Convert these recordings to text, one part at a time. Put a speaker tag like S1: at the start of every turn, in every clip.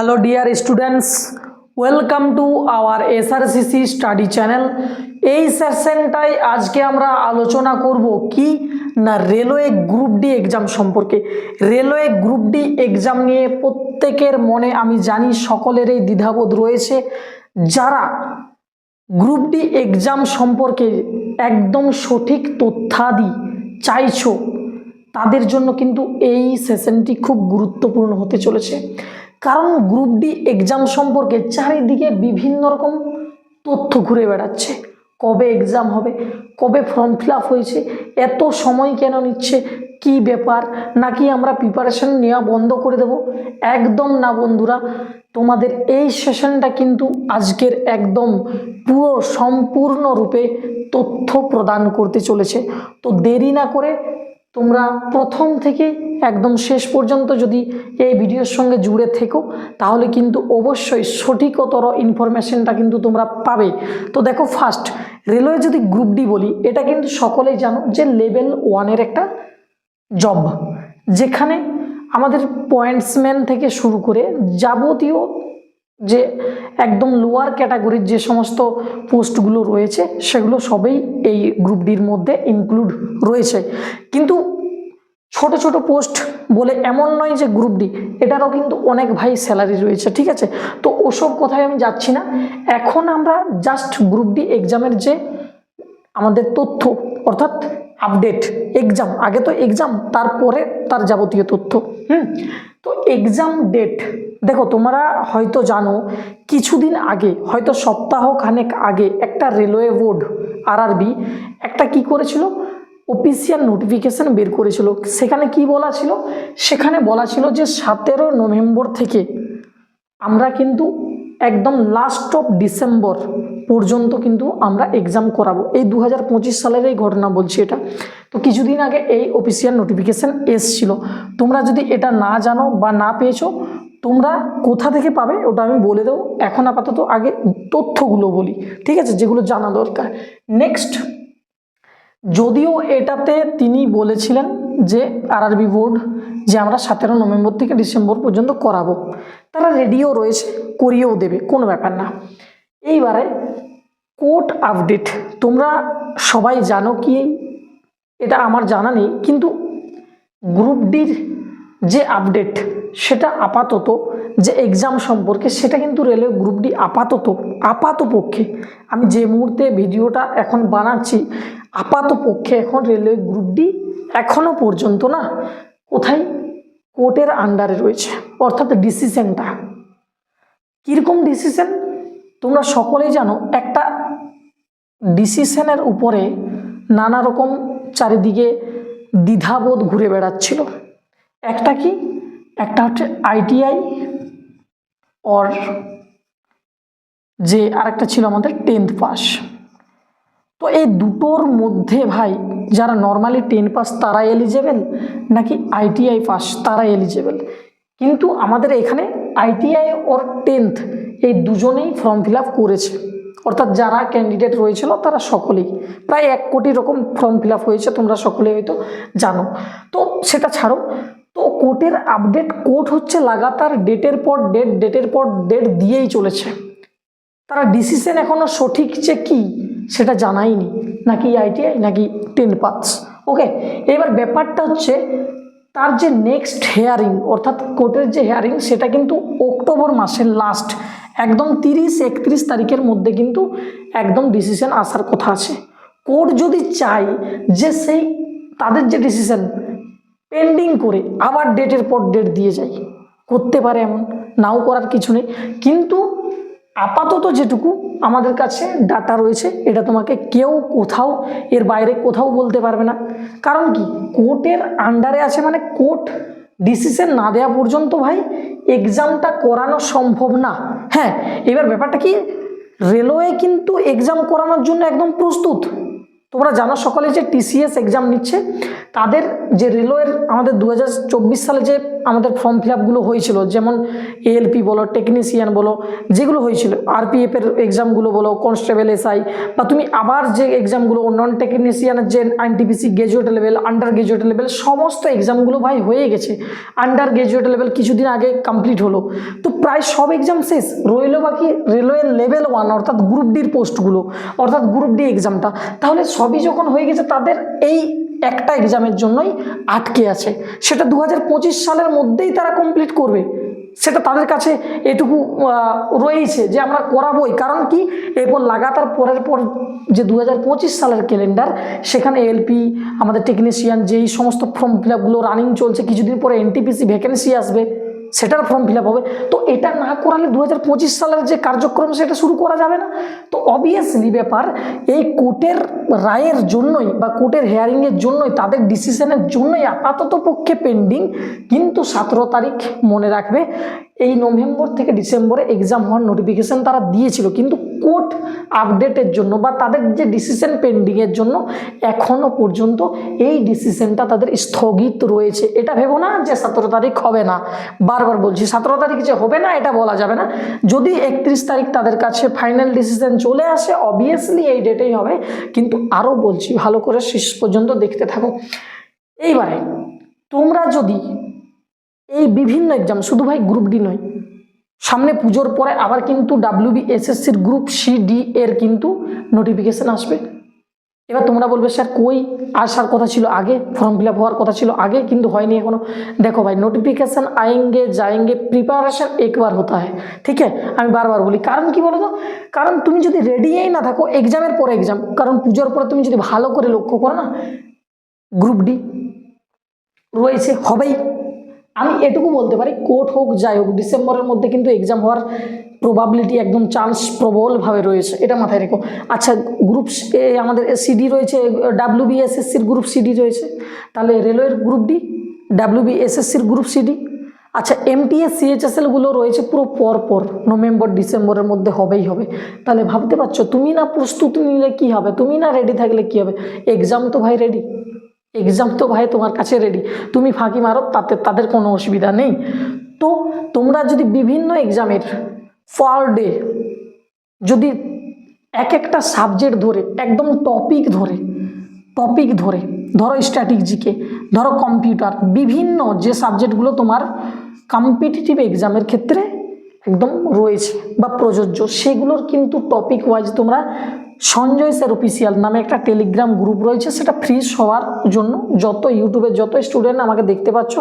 S1: Hello dear students welcome to our SRCC study channel এই সেশনটায় আজকে আমরা আলোচনা করব কি না রেলওয়ে গ্রুপ ডি এক্সাম সম্পর্কে। রেলওয়ে গ্রুপ ডি এক্সাম নিয়ে প্রত্যেকের মনে আমি জানি সকলেরই দ্বিধাবোধ রয়েছে। যারা গ্রুপ ডি এক্সাম সম্পর্কে একদম সঠিক তথ্যাদি চাইছো, তাদের জন্য কিন্তু এই সেশনটি খুব গুরুত্বপূর্ণ হতে চলেছে। কারণ গ্রুপ ডি এক্সাম সম্পর্কে চারিদিকে বিভিন্ন রকম তথ্য ঘুরে বেড়াচ্ছে। কবে এক্সাম হবে, কবে ফর্ম ফিল হয়েছে, এত সময় কেন নিচ্ছে, কি ব্যাপার, নাকি আমরা প্রিপারেশন নেওয়া বন্ধ করে দেব? একদম না বন্ধুরা, তোমাদের এই সেশনটা কিন্তু আজকের একদম পুরো সম্পূর্ণরূপে তথ্য প্রদান করতে চলেছে। তো দেরি না করে তোমরা প্রথম থেকে একদম শেষ পর্যন্ত যদি এই ভিডিওর সঙ্গে জুড়ে থেকো, তাহলে কিন্তু অবশ্যই সঠিকতর ইনফরমেশনটা কিন্তু তোমরা পাবে। তো দেখো ফার্স্ট রেলওয়ে যদি গ্রুপ ডি বলি, এটা কিন্তু সকলেই জানো যে লেভেল ওয়ানের একটা জব যেখানে আমাদের পয়েন্টসম্যান থেকে শুরু করে যাবতীয় যে একদম লোয়ার ক্যাটাগরির যে সমস্ত পোস্টগুলো রয়েছে, সেগুলো সবই এই গ্রুপ ডির মধ্যে ইনক্লুড রয়েছে। কিন্তু ছোট ছোট পোস্ট বলে এমন নয় যে গ্রুপ ডি এটারও কিন্তু অনেক ভাই স্যালারি রয়েছে, ঠিক আছে? তো ওসব কথায় আমি যাচ্ছি না। এখন আমরা জাস্ট গ্রুপ ডি এক্সামের যে আমাদের তথ্য, অর্থাৎ আপডেট এক্সাম আগে তো এক্সাম তারপরে তার যাবতীয় তথ্য, হুম? তো এক্সাম ডেট দেখো, তোমরা হয়তো জানো, কিছুদিন আগে, হয়তো সপ্তাহ খানেক আগে একটা রেলওয়ে বোর্ড, আরআরবি, একটা কি করেছিল? অফিসিয়াল নোটিফিকেশান বের করেছিল। সেখানে কি বলা ছিল? সেখানে বলা ছিল যে সতেরো নভেম্বর থেকে আমরা কিন্তু একদম লাস্ট অফ ডিসেম্বর পর্যন্ত কিন্তু আমরা এক্সাম করাবো। এই দু হাজার পঁচিশ সালের এই ঘটনা বলছি এটা। তো কিছুদিন আগে এই অফিসিয়াল নোটিফিকেশান এসছিল। তোমরা যদি এটা না জানো বা না পেয়েছ তোমরা কোথা থেকে পাবে ওটা আমি বলে দেবো। এখন আপাতত আগে তথ্যগুলো বলি, ঠিক আছে? যেগুলো জানা দরকার। নেক্সট যদিও এটাতে তিনি বলেছিলেন যে আরআরবি বোর্ড যে আমরা সতেরো নভেম্বর থেকে ডিসেম্বর পর্যন্ত করাবো। তারা রেডিও রয়েছে, করিয়েও দেবে, কোনো ব্যাপার না। এইবারে কোর্ট আপডেট, তোমরা সবাই জানো কি? এটা আমার জানা নেই, কিন্তু গ্রুপ ডির যে আপডেট সেটা আপাতত যে এক্সাম সম্পর্কে সেটা কিন্তু রেলওয়ে গ্রুপ ডি আপাতত আপাত পক্ষে আমি যে মুহূর্তে ভিডিওটা এখন বানাচ্ছি আপাত পক্ষে এখন রেলওয়ে গ্রুপ ডি এখনও পর্যন্ত না, কোথায়? কোর্টের আন্ডারে রয়েছে। অর্থাৎ ডিসিশনটা কীরকম ডিসিশন তোমরা সকলেই জানো, একটা ডিসিশনের উপরে নানা রকম চারিদিকে দ্বিধাবোধ ঘুরে বেড়াচ্ছিল। একটা কি? একটা হচ্ছে আইটিআই অর যে আরেকটা ছিল আমাদের টেন্থ পাস তো এই দুটোর মধ্যে ভাই, যারা নর্মালি টেন পাস তারা এলিজেবেল নাকি আইটিআই পাস তারা এলিজেবেল কিন্তু আমাদের এখানে আইটিআই ওর টেন্থ এই দুজনেই ফর্ম ফিল করেছে। অর্থাৎ যারা ক্যান্ডিডেট রয়েছিল তারা সকলেই। প্রায় এক কোটি রকম ফর্ম ফিল হয়েছে, তোমরা সকলেই হয়তো জানো। তো সেটা ছাড়ো তো কোর্টের আপডেট কোর্ট হচ্ছে লাগাতার ডেটের পর ডেট, ডেটের পর ডেট দিয়েই চলেছে। তারা ডিসিশন এখনও সঠিক যে কি, সেটা জানাইনি নাকি আইটিআই নাকি টেন পাস ওকে, এবার ব্যাপারটা হচ্ছে তার যে নেক্সট হেয়ারিং, অর্থাৎ কোর্টের যে হেয়ারিং, সেটা কিন্তু অক্টোবর মাসের লাস্ট, একদম তিরিশ, একত্রিশ তারিখের মধ্যে কিন্তু একদম ডিসিশন আসার কথা আছে। কোর্ট যদি চায় যে সেই, তাদের যে ডিসিশন পেন্ডিং করে আবার ডেটের পর ডেট দিয়ে যায়। করতে পারে এমন, নাও করার কিছু নেই। কিন্তু আপাতত যেটুকু আমাদের কাছে ডাটা রয়েছে, এটা তোমাকে কেউ কোথাও, এর বাইরে কোথাও বলতে পারবে না। কারণ কি? কোর্টের আন্ডারে আছে মানে কোর্ট ডিসিশন না দেওয়া পর্যন্ত ভাই এক্সামটা করানো সম্ভব না। হ্যাঁ এবার ব্যাপারটা কি? রেলওয়ে কিন্তু এক্সাম করানোর জন্য একদম প্রস্তুত। তোমরা জানো সকলে যে টিসিএস এক্সাম নিচ্ছে, তাদের যে রেলওয়ের আমাদের দু হাজার চব্বিশ সালে যে আমাদের ফর্ম ফিল আপগুলো হয়েছিল, যেমন এএলপি বলো টেকনিশিয়ান বলো, যেগুলো হয়েছিল আরপিএফের এক্সামগুলো বলো কনস্টেবল এসআই বা তুমি আবার যে এক্সামগুলো নন টেকনিশিয়ানের যে আইনটিপিসি graduate level under graduate level সমস্ত এক্সামগুলো ভাই হয়ে গেছে। আন্ডার গ্রাজুয়েট লেভেল কিছুদিন আগে কমপ্লিট হলো। তো প্রায় সব এক্সাম শেষ, রইল বাকি রেলওয়ে লেভেল ওয়ান অর্থাৎ গ্রুপ ডির পোস্টগুলো অর্থাৎ গ্রুপ ডি এক্সামটা তাহলে সবই যখন হয়ে গেছে, তাদের এই একটা এক্সামের জন্যই আটকে আছে। সেটা দু হাজার পঁচিশ সালের মধ্যেই তারা কমপ্লিট করবে। সেটা তাদের কাছে এটুকু রয়েছে যে আমরা করাবই। কারণ কি? এরপর লাগাতার পরের পর যে দু হাজার পঁচিশ সালের ক্যালেন্ডার সেখানে এলপি আমাদের টেকনিশিয়ান যেই সমস্ত ফর্ম ফিল রানিং চলছে, কিছুদিন পরে এনটিপিসি ভ্যাকেন্সি আসবে। সেটার ফর্ম ফিল হবে। তো এটা না করালে দু হাজার পঁচিশ সালের যে কার্যক্রম, সেটা শুরু করা যাবে না। তো অবভিয়াসলি ব্যাপার, এই কোর্টের রায়ের জন্যই বা কোর্টের হেয়ারিংয়ের জন্যই, তাদের ডিসিশনের জন্যই আপাতত পক্ষে পেন্ডিং কিন্তু সতেরো তারিখ মনে রাখবে। এই নভেম্বর থেকে ডিসেম্বরে এক্সাম হওয়ার নোটিফিকেশান তারা দিয়েছিল। কিন্তু কোর্ট আপডেটের জন্য বা তাদের যে ডিসিশন পেন্ডিংয়ের জন্য এখনও পর্যন্ত এই ডিসিশনটা তাদের স্থগিত রয়েছে। এটা ভেবো না যে সতেরো তারিখ হবে না। বারবার বলছি, সতেরো তারিখ যে হবে না, এটা বলা যাবে না। যদি একত্রিশ তারিখ তাদের কাছে ফাইনাল ডিসিশন চলে আসে অবভিয়াসলি এই ডেটেই হবে। কিন্তু আরও বলছি, ভালো করে শেষ পর্যন্ত দেখতে থাকো। এইবারে তোমরা যদি এই বিভিন্ন এক্সাম শুধু ভাই গ্রুপ ডি নয়। সামনে পুজোর পরে আবার কিন্তু ডাব্লিউবি এসএসসির গ্রুপ সি ডি এর কিন্তু নোটিফিকেশান আসবে। এবার তোমরা বলবে, স্যার, কই? আসার কথা ছিল আগে? ফর্ম ফিল হওয়ার কথা ছিল আগে? কিন্তু হয়নি এখনও। দেখো ভাই নোটিফিকেশান আয়েঙ্গে যায়েঙ্গে প্রিপারেশন একবার হতে হয়। ঠিক আছে? আমি বারবার বলি, কারণ কি বলো তো কারণ তুমি যদি রেডিই না থাকো এক্সামের পরে এক্সাম কারণ পুজোর পরে তুমি যদি ভালো করে লক্ষ্য করো না গ্রুপ ডি রয়েছে, হবেই। আমি এটুকু বলতে পারি, কোর্ট হোক, যাই হোক, ডিসেম্বরের মধ্যে কিন্তু এক্সাম হওয়ার প্রবাবিলিটি একদম চান্স প্রবলভাবে রয়েছে, এটা মাথায় রেখো। আচ্ছা গ্রুপ এ আমাদের সিডি রয়েছে ডাব্লিউ বিএসএসসির গ্রুপ সিডি রয়েছে, তাহলে রেলওয়ের গ্রুপ ডি ডাব্লিউ বিএসএসসির গ্রুপ সিডি আচ্ছা এমটিএস সিএইচএসএলগুলো রয়েছে পুরো পর পর নভেম্বর ডিসেম্বরের মধ্যে হবেই হবে। তাহলে ভাবতে পারছ, তুমি না প্রস্তুতি নিলে কি হবে, তুমি না রেডি থাকলে কি হবে? এক্সাম তো ভাই রেডি এক্সাম তো ভাই তোমার কাছে রেডি তুমি ফাঁকি মারো, তাতে তাদের কোনো অসুবিধা নেই। তো তোমরা যদি বিভিন্ন এক্সামের পার ডে যদি এক একটা সাবজেক্ট ধরে, একদম টপিক ধরে টপিক ধরে, ধরো স্ট্র্যাটেজিকে ধরো কম্পিউটার বিভিন্ন যে সাবজেক্টগুলো তোমার কম্পিটিটিভ এক্সামের ক্ষেত্রে একদম রয়েছে বা প্রযোজ্য, সেগুলোর কিন্তু টপিক ওয়াইজ তোমরা সঞ্জয় স্যার অফিসিয়াল নামে একটা টেলিগ্রাম গ্রুপ রয়েছে, সেটা ফ্রি সবার জন্য। যত ইউটিউবে যত স্টুডেন্ট আমাকে দেখতে পাচ্ছ,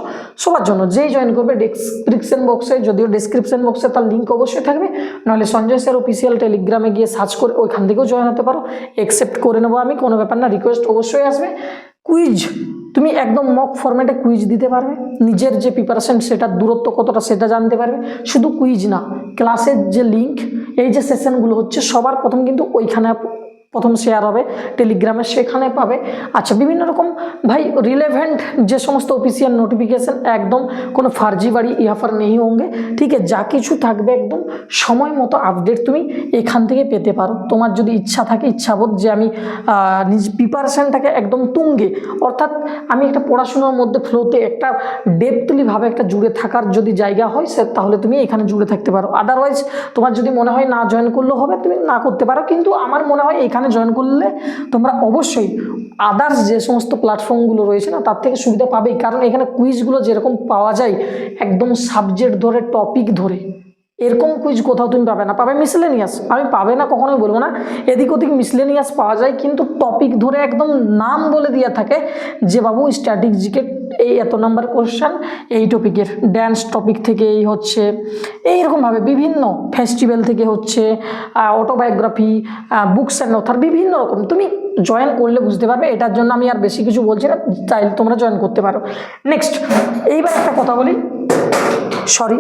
S1: সবার জন্য। যেই জয়েন করবে ডেসক্রিপশন বক্সে যদিও ডেসক্রিপশন বক্সে তার লিঙ্ক অবশ্যই থাকবে, নাহলে সঞ্জয় স্যার অফিসিয়াল টেলিগ্রামে গিয়ে সার্চ করে ওইখান থেকেও জয়েন হতে পারো। অ্যাকসেপ্ট করে নেব আমি, কোনো ব্যাপার না রিকোয়েস্ট অবশ্যই আসবে। কুইজ তুমি একদম মক ফরম্যাটে কুইজ দিতে পারবে। নিজের যে প্রিপারেশন সেটার দূরত্ব কতটা সেটা জানতে পারবে। শুধু কুইজ না ক্লাসের যে লিঙ্ক এই যে সেশনগুলো হচ্ছে, সবার প্রথম কিন্তু ওইখানে প্রথম শেয়ার হবে টেলিগ্রামে সেখানে পাবে। আচ্ছা বিভিন্ন রকম ভাই রিলেভেন্ট যে সমস্ত অফিসিয়াল নোটিফিকেশান একদম কোনো ফার্জিবাড়ি ইয়াফার নেই হোঙ্গে ঠিক আছে, যা কিছু থাকবে একদম সময় মতো আপডেট তুমি এখান থেকে পেতে পারো। তোমার যদি ইচ্ছা থাকে, ইচ্ছাবোধ যে আমি নিজ প্রিপারেশানটাকে একদম তুঙ্গে, অর্থাৎ আমি একটা পড়াশোনার মধ্যে ফ্লোতে একটা ডেপথলিভাবে একটা জুড়ে থাকার যদি জায়গা হয়, সে তাহলে তুমি এখানে জুড়ে থাকতে পারো। আদারওয়াইজ তোমার যদি মনে হয় না জয়েন করলেও হবে, তুমি না করতে পারো। কিন্তু আমার মনে হয় এখানে জয়েন করলে তোমরা অবশ্যই আদার্স যে সমস্ত প্ল্যাটফর্মগুলো রয়েছে না, তার থেকে সুবিধা পাবেই। কারণ এখানে কুইজগুলো যেরকম পাওয়া যায় একদম সাবজেক্ট ধরে টপিক ধরে। এরকম কুইজ কোথাও তুমি পাবে না। পাবে মিসলেনিয়াস আমি পাবে না, কখনোই বলব না। এদিক ওদিক মিসলেনিয়াস পাওয়া যায়, কিন্তু টপিক ধরে একদম নাম বলে দিয়ে থাকে যে, বাবু স্ট্র্যাটেজিকে এই এত নাম্বার কোশ্চেন এই টপিকের ড্যান্স টপিক থেকে এই হচ্ছে, এইরকমভাবে বিভিন্ন ফেস্টিভ্যাল থেকে হচ্ছে অটোবায়োগ্রাফি বুকস অ্যান্ড অথার বিভিন্ন রকম। তুমি জয়েন করলে বুঝতে পারবে, এটার জন্য আমি আর বেশি কিছু বলছি না, চাইলে তোমরা জয়েন করতে পারো। নেক্সট এইবার একটা কথা বলি। সরি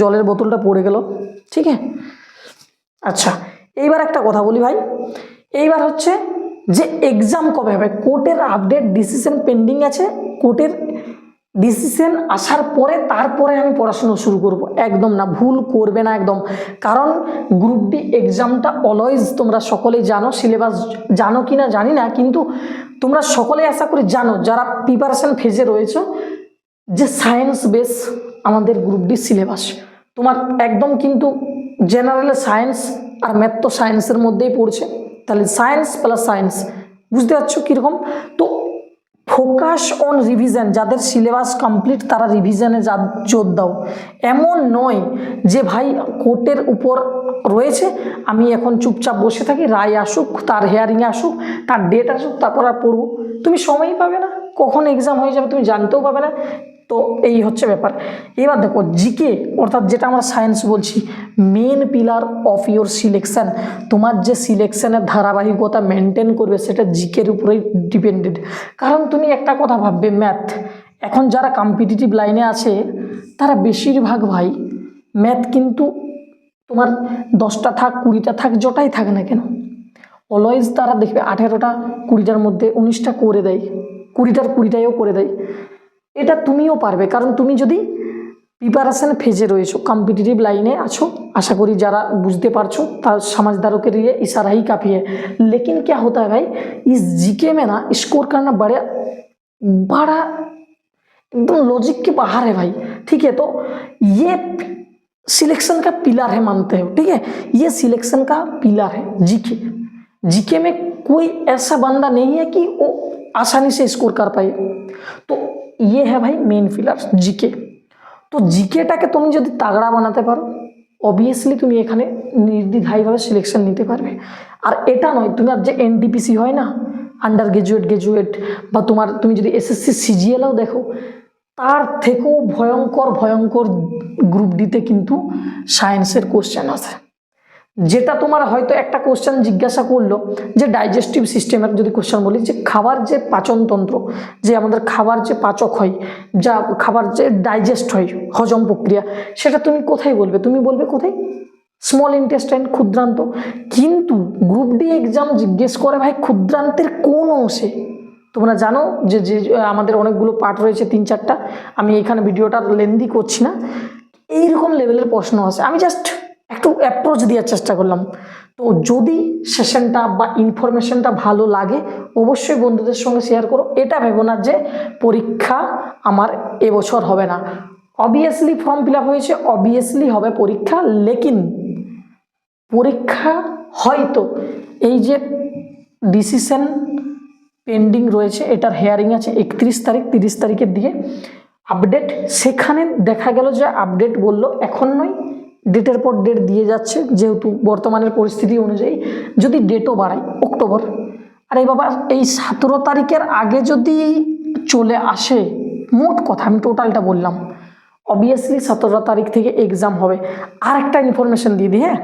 S1: জলের বোতলটা পড়ে গেল, ঠিক আছে? আচ্ছা এইবার একটা কথা বলি ভাই। এইবার হচ্ছে যে এক্সাম কবে হবে? কোর্টের আপডেট ডিসিশন পেন্ডিং আছে। কোর্টের ডিসিশন আসার পরে তারপরে আমি পড়াশুনো শুরু করব। একদম না, ভুল করবে না একদম। কারণ গ্রুপ ডি এক্সামটা অলওয়েজ তোমরা সকলেই জানো সিলেবাস জানো কি না জানি না, কিন্তু তোমরা সকলেই আশা করি জানো, যারা প্রিপারেশন ফেজে রয়েছে, যে সায়েন্স বেস আমাদের গ্রুপ ডি সিলেবাস তোমার একদম কিন্তু জেনারেল সায়েন্স আর ম্যাথ তো সায়েন্সের মধ্যেই পড়ছে। তাহলে সায়েন্স প্লাস সায়েন্স বুঝতে পারছ কীরকম? তো ফোকাস অন রিভিশন যাদের সিলেবাস কমপ্লিট তারা রিভিশনে যা জোর দাও। এমন নয় যে ভাই কোর্টের উপর রয়েছে, আমি এখন চুপচাপ বসে থাকি, রায় আসুক, তার হেয়ারিং আসুক, তার ডেট আসুক, তারপর আর পড়ব। তুমি সময়ই পাবে না। কখন এক্সাম হয়ে যাবে তুমি জানতেও পাবে না। তো এই হচ্ছে ব্যাপার। এবার দেখো জিকে অর্থাৎ যেটা আমরা সায়েন্স বলছি main pillar of your selection তোমার যে সিলেকশানের ধারাবাহিকতা মেনটেন করবে, সেটা জিকের উপরেই ডিপেন্ডেড কারণ তুমি একটা কথা ভাববে ম্যাথ এখন যারা কম্পিটিটিভ লাইনে আছে, তারা বেশিরভাগ ভাই ম্যাথ কিন্তু তোমার দশটা থাক, কুড়িটা থাক, যটাই থাক না কেন অলওয়েজ তারা দেখবে আঠেরোটা কুড়িটার মধ্যে উনিশটা করে দেয়, কুড়িটার কুড়িটাইও করে দেয়। এটা তুমিও পারবে কারণ তুমি যদি প্রিপারেশন ফেজে রয়েছো কম্পিটিটিভ লাইনে আছো আশা করি যারা বুঝতে পারছো তার समझदारों के लिए इशारा ही काफ़ी है लेकिन क्या होता है भाई इस जीके में ना स्कोर करना बड़े बड़ा एकदम लॉजिक के बाहर है भाई ठीक है तो ये सिलेक्शन का पिलर है मानते हो ठीक है ये सिलेक्शन का पिलर है जीके जीके में कोई ऐसा बंदा नहीं है कि वो आसानी से स्कोर कर पाए तो ইয়ে হ্যাঁ ভাই মেন ফিলার জিকে তো জিকেটাকে তুমি যদি তাগড়া বানাতে পারো অবভিয়াসলি তুমি এখানে নির্দ্বিধায়ভাবে সিলেকশন নিতে পারবে। আর এটা নয়, তুমি আর যে এনডিপিসি হয় না আন্ডার গ্রাজুয়েট গ্রাজুয়েট বা তোমার তুমি যদি এসএসসি সিজিএলও দেখো, তার থেকেও ভয়ঙ্কর ভয়ঙ্কর গ্রুপ ডিতে কিন্তু সায়েন্সের কোশ্চেন আছে যেটা তোমার হয়তো একটা কোশ্চেন জিজ্ঞাসা করল, যে ডাইজেস্টিভ সিস্টেমের যদি কোশ্চেন বলি, যে খাবার যে পাচনতন্ত্র যে আমাদের খাবার যে পাচক হয়, যা খাবার যে ডাইজেস্ট হয়, হজম প্রক্রিয়া, সেটা তুমি কোথায় বলবে? তুমি বলবে কোথায়? স্মল ইন্টেস্টাইন ক্ষুদ্রান্ত। কিন্তু গ্রুপ ডি এক্সাম জিজ্ঞেস করে, ভাই, ক্ষুদ্রান্তের কোন অংশে? তোমরা জানো যে যে আমাদের অনেকগুলো পার্ট রয়েছে, তিন চারটা। আমি এখানে ভিডিওটা লেন্দি করছি না। এইরকম লেভেলের প্রশ্ন আছে আমি জাস্ট একটু অ্যাপ্রোচ দেওয়ার চেষ্টা করলাম। তো যদি সেশনটা বা ইনফরমেশনটা ভালো লাগে, অবশ্যই বন্ধুদের সঙ্গে শেয়ার করো। এটা ভেবো না যে পরীক্ষা আমার এবছর হবে না। অবভিয়াসলি ফর্ম ফিল হয়েছে অবভিয়াসলি হবে পরীক্ষা, লেকিন পরীক্ষা হয়তো এই যে ডিসিশন পেন্ডিং রয়েছে, এটার হেয়ারিং আছে একত্রিশ তারিখ, তিরিশ তারিখের দিকে। আপডেট সেখানে দেখা গেল যে আপডেট বলল, এখন নয় ডেটের পর ডেট দিয়ে যাচ্ছে, যেহেতু বর্তমানের পরিস্থিতি অনুযায়ী যদি ডেটও বাড়ায় অক্টোবর আর এই বাবা, এই সতেরো তারিখের আগে যদি চলে আসে, মোট কথা, আমি টোটালটা বললাম। অবভিয়াসলি সতেরো তারিখ থেকে এক্সাম হবে। আর একটা ইনফরমেশন দিয়ে দিই হ্যাঁ?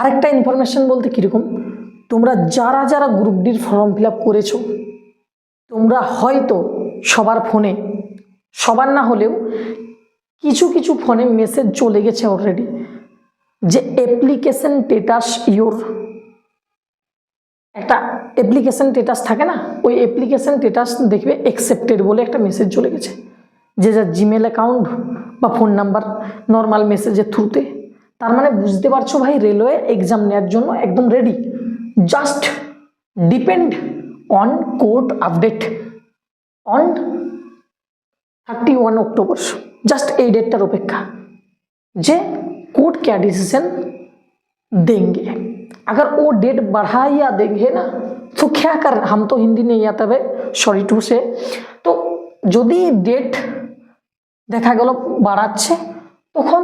S1: আরেকটা ইনফরমেশন বলতে কীরকম? তোমরা যারা যারা গ্রুপ ডির ফর্ম ফিল আপ করেছ, তোমরা হয়তো সবার ফোনে সবার না হলেও কিছু কিছু ফোনে মেসেজ চলে গেছে অলরেডি যে অ্যাপ্লিকেশন স্টেটাস ইউর একটা অ্যাপ্লিকেশন স্টেটাস থাকে না, ওই অ্যাপ্লিকেশন স্টেটাস দেখবে অ্যাকসেপ্টেড বলে একটা মেসেজ চলে গেছে। যে যার জিমেল অ্যাকাউন্ট বা ফোন নাম্বার নর্মাল মেসেজের থ্রুতে তার মানে বুঝতে পারছ ভাই রেলওয়ে এক্সাম নেওয়ার জন্য একদম ready just depend on court update on thirty one October just এই ডেটটার অপেক্ষা যে कोर्ट क्या डिसीजन देंगे अगर वो डेट बढ़ा या देंगे ना तो क्या कर हम तो हिंदी नहीं आता है सॉरी टू से তো যদি ডেট দেখা গেল বাড়াচ্ছে তখন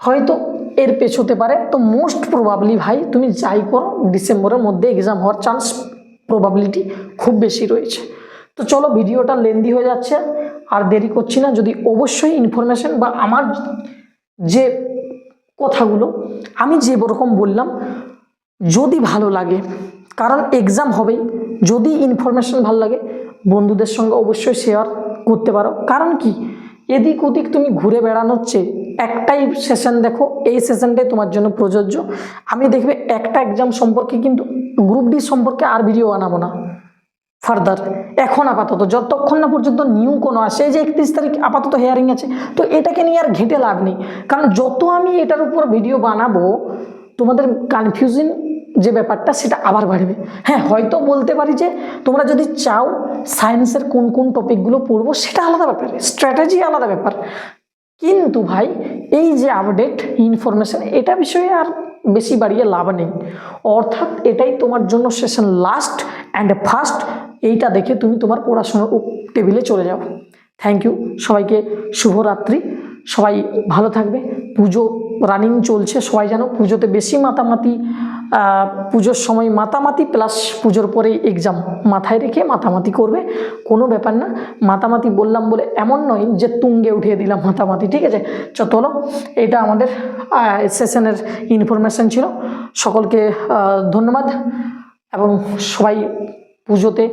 S1: হয়তো এর পেছোতে পারে তো মোস্ট প্রবাবলি ভাই তুমি যাই করো ডিসেম্বরের মধ্যে এক্সাম হওয়ার চান্স প্রবাবিলিটি খুব বেশি রয়েছে তো চলো ভিডিওটা লেন্দি হয়ে যাচ্ছে আর দেরি করছি না, যদি অবশ্যই ইনফরমেশন বা আমার যে কথাগুলো আমি যে রকম বললাম, যদি ভালো লাগে, কারণ এক্সাম হবেই, যদি ইনফরমেশন ভালো লাগে, বন্ধুদের সঙ্গে অবশ্যই শেয়ার করতে পারো। কারণ কি? এদিক ওদিক তুমি ঘুরে বেড়ানোর চেয়ে একটাই সেশন দেখো, এই সেশনটাই তোমার জন্য প্রযোজ্য। আমি দেখবে একটা এক্সাম সম্পর্কে কিন্তু গ্রুপ ডি সম্পর্কে আর ভিডিও বানাবো না। ফার্দার এখন আপাতত যতক্ষণ না পর্যন্ত নিউ কোনো আসে যে একত্রিশ তারিখ আপাতত হেয়ারিং আছে, তো এটাকে নিয়ে আর ঘেটে লাভ নেই। কারণ যত আমি এটার উপর ভিডিও বানাবো, তোমাদের কনফিউজিং যে ব্যাপারটা, সেটা আবার বাড়বে। হ্যাঁ হয়তো বলতে পারি যে তোমরা যদি চাও সায়েন্সের কোন কোন টপিকগুলো পড়ব, সেটা আলাদা ব্যাপার স্ট্র্যাটেজি আলাদা ব্যাপার। কিন্তু ভাই, এই যে আপডেট ইনফরমেশান এটা বিষয়ে আর বেশি বাড়িয়ে লাভ নেই। অর্থাৎ এটাই তোমার জন্য সেশন লাস্ট অ্যান্ড ফার্স্ট এইটা দেখে তুমি তোমার পড়াশোনার টেবিলে চলে যাও। থ্যাংক ইউ সবাইকে শুভরাত্রি। সবাই ভালো থাকবে। পুজো রানিং চলছে। সবাই যেন পুজোতে বেশি মাতামাতি পুজোর সময় মাতামাতি প্লাস পুজোর পরে এক্সাম মাথায় রেখে মাতামাতি করবে। কোনো ব্যাপার না, মাতামাতি বললাম বলে এমন নয় যে তুঙ্গে উঠিয়ে দিলাম মাতামাতি, ঠিক আছে? চলো এটা আমাদের সেশনের ইনফরমেশন ছিল। সকলকে ধন্যবাদ। এবং সবাই পুজোতে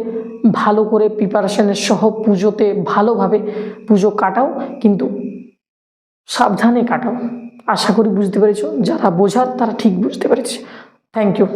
S1: ভালো করে প্রিপারেশনের সহ পুজোতে ভালোভাবে পুজো কাটাও, কিন্তু সাবধানে কাটাও। আশা করি বুঝতে পেরেছ। যারা বোঝার তারা ঠিক বুঝতে পেরেছে। Thank you